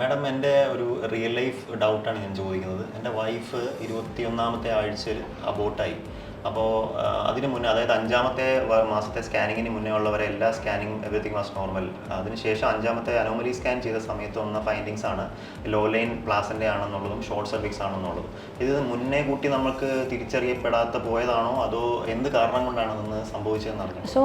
Madam എന്റെ ഒരു real life ഡൗട്ടാണ് ഞാൻ ചോദിക്കുന്നത്. എന്റെ വൈഫ് ഇരുപത്തിയൊന്നാമത്തെ ആഴ്ചയിൽ അബോട്ടായി അപ്പോൾ അതിന് മുന്നേ അതായത് അഞ്ചാമത്തെ മാസത്തെ സ്കാനിങ്ങിന് മുന്നേ ഉള്ളവരെ എല്ലാ സ്കാനിങ് എവറിത്തിങ് വാസ് നോർമൽ അതിനുശേഷം അഞ്ചാമത്തെ അനോമലി സ്കാൻ ചെയ്ത സമയത്ത് വന്ന ഫൈൻഡിങ്സ് ആണ് ലോ ലൈൻ പ്ലാസിന്റെ ആണെന്നുള്ളതും ഷോർട്ട് സർവിക്സ് ആണെന്നുള്ളതും. ഇത് മുന്നേ കൂട്ടി നമ്മൾക്ക് തിരിച്ചറിയപ്പെടാത്ത പോയതാണോ? അതോ എന്ത് കാരണം കൊണ്ടാണ് ഇന്ന് സംഭവിച്ചതെന്ന് അറിഞ്ഞു? സോ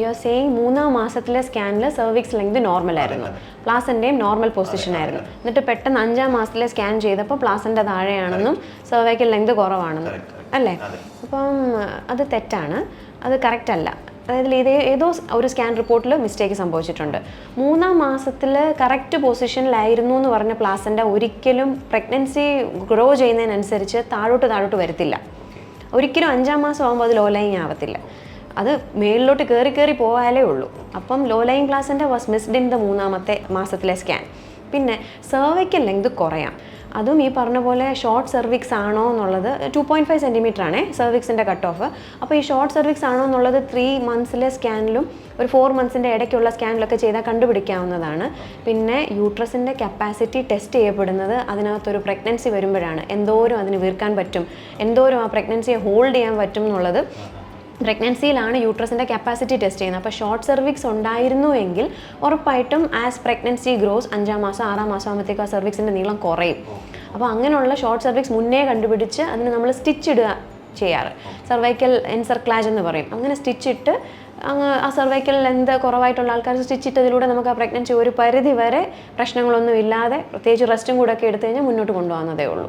യു ആർ സെയിങ് മൂന്നാം മാസത്തിലെ സ്കാനിൽ സർവീക്സ് ലെങ്ത് നോർമൽ ആയിരുന്നു. പ്ലാസന്റെയും നോർമൽ പൊസിഷൻ ആയിരുന്നു. എന്നിട്ട് പെട്ടെന്ന് അഞ്ചാം മാസത്തിലെ സ്കാൻ ചെയ്തപ്പോൾ പ്ലാസന്റെ താഴെയാണെന്നും സർവൈക്കൽ ലെങ്ത് കുറവാണെന്നും. അല്ലേ. അപ്പം അത് തെറ്റാണ്. അത് കറക്റ്റ് അല്ല. അതായത് ഇതേ ഏതോ ഒരു സ്കാൻ റിപ്പോർട്ടിൽ മിസ്റ്റേക്ക് സംഭവിച്ചിട്ടുണ്ട്. മൂന്നാം മാസത്തിൽ കറക്റ്റ് പൊസിഷനിലായിരുന്നു എന്ന് പറഞ്ഞ പ്ലാസന്റെ ഒരിക്കലും പ്രഗ്നൻസി ഗ്രോ ചെയ്യുന്നതിനനുസരിച്ച് താഴോട്ട് താഴോട്ട് വരത്തില്ല. ഒരിക്കലും അഞ്ചാം മാസം ആകുമ്പോൾ അത് ലോ ലൈങ് ആവത്തില്ല. അത് മേളിലോട്ട് കയറി കയറി പോയാലേ ഉള്ളൂ. അപ്പം low lying placenta was missed in the മൂന്നാമത്തെ മാസത്തിലെ സ്കാൻ പിന്നെ സെർവൈക്കൽ ലെങ്ത് കുറയാം. അതും ഈ പറഞ്ഞ പോലെ ഷോർട്ട് സെർവിക്സ് ആണോ എന്നുള്ളത് ടു പോയിന്റ് ഫൈവ് സെന്റിമീറ്റർ ആണേ സെർവിക്സിന്റെ കട്ട് ഓഫ് അപ്പോൾ ഈ ഷോർട്ട് സെർവിക്സ് ആണോ എന്നുള്ളത് ത്രീ മന്ത്സിലെ സ്കാനിലും ഒരു ഫോർ മന്ത്സിന്റെ ഇടയ്ക്കുള്ള സ്കാനിലൊക്കെ ചെയ്താൽ കണ്ടുപിടിക്കാവുന്നതാണ്. പിന്നെ യൂട്രസിന്റെ കപ്പാസിറ്റി ടെസ്റ്റ് ചെയ്യപ്പെടുന്നത് അതിനകത്തൊരു പ്രഗ്നൻസി വരുമ്പോഴാണ്. എന്തോരം അതിന് വീർക്കാൻ പറ്റും എന്തോരം ആ പ്രഗ്നൻസിയെ ഹോൾഡ് ചെയ്യാൻ പറ്റും എന്നുള്ളത് പ്രഗ്നൻസിയിലാണ് യൂട്രസിന്റെ കപ്പാസിറ്റി ടെസ്റ്റ് ചെയ്യുന്നത്. അപ്പോൾ ഷോർട്ട് സെർവിക്സ് ഉണ്ടായിരുന്നു എങ്കിൽ ഉറപ്പായിട്ടും ആസ് പ്രഗ്നൻസി ഗ്രോസ് അഞ്ചാം മാസം ആറാം മാസം ആകുമ്പോഴത്തേക്കും ആ സെർവിക്സിന്റെ നീളം കുറയും. അപ്പോൾ അങ്ങനെയുള്ള ഷോർട്ട് സെർവിക്സ് മുന്നേ കണ്ടുപിടിച്ച് അതിന് നമ്മൾ സ്റ്റിച്ച് ഇടുക ചെയ്യാറ്. സർവൈക്കൽ എൻസർക്ലാജ് എന്ന് പറയും. അങ്ങനെ സ്റ്റിച്ച് ഇട്ട് അങ്ങ് ആ സർവൈക്കൽ ലെന്ത് കുറവായിട്ടുള്ള ആൾക്കാർ സ്റ്റിച്ച് ഇട്ടതിലൂടെ നമുക്ക് ആ പ്രഗ്നൻസി ഒരു പരിധി വരെ പ്രശ്നങ്ങളൊന്നും ഇല്ലാതെ പ്രത്യേകിച്ച് റെസ്റ്റും കൂടെ ഒക്കെ എടുത്തു കഴിഞ്ഞാൽ മുന്നോട്ട് കൊണ്ടുപോകുന്നതേ ഉള്ളൂ.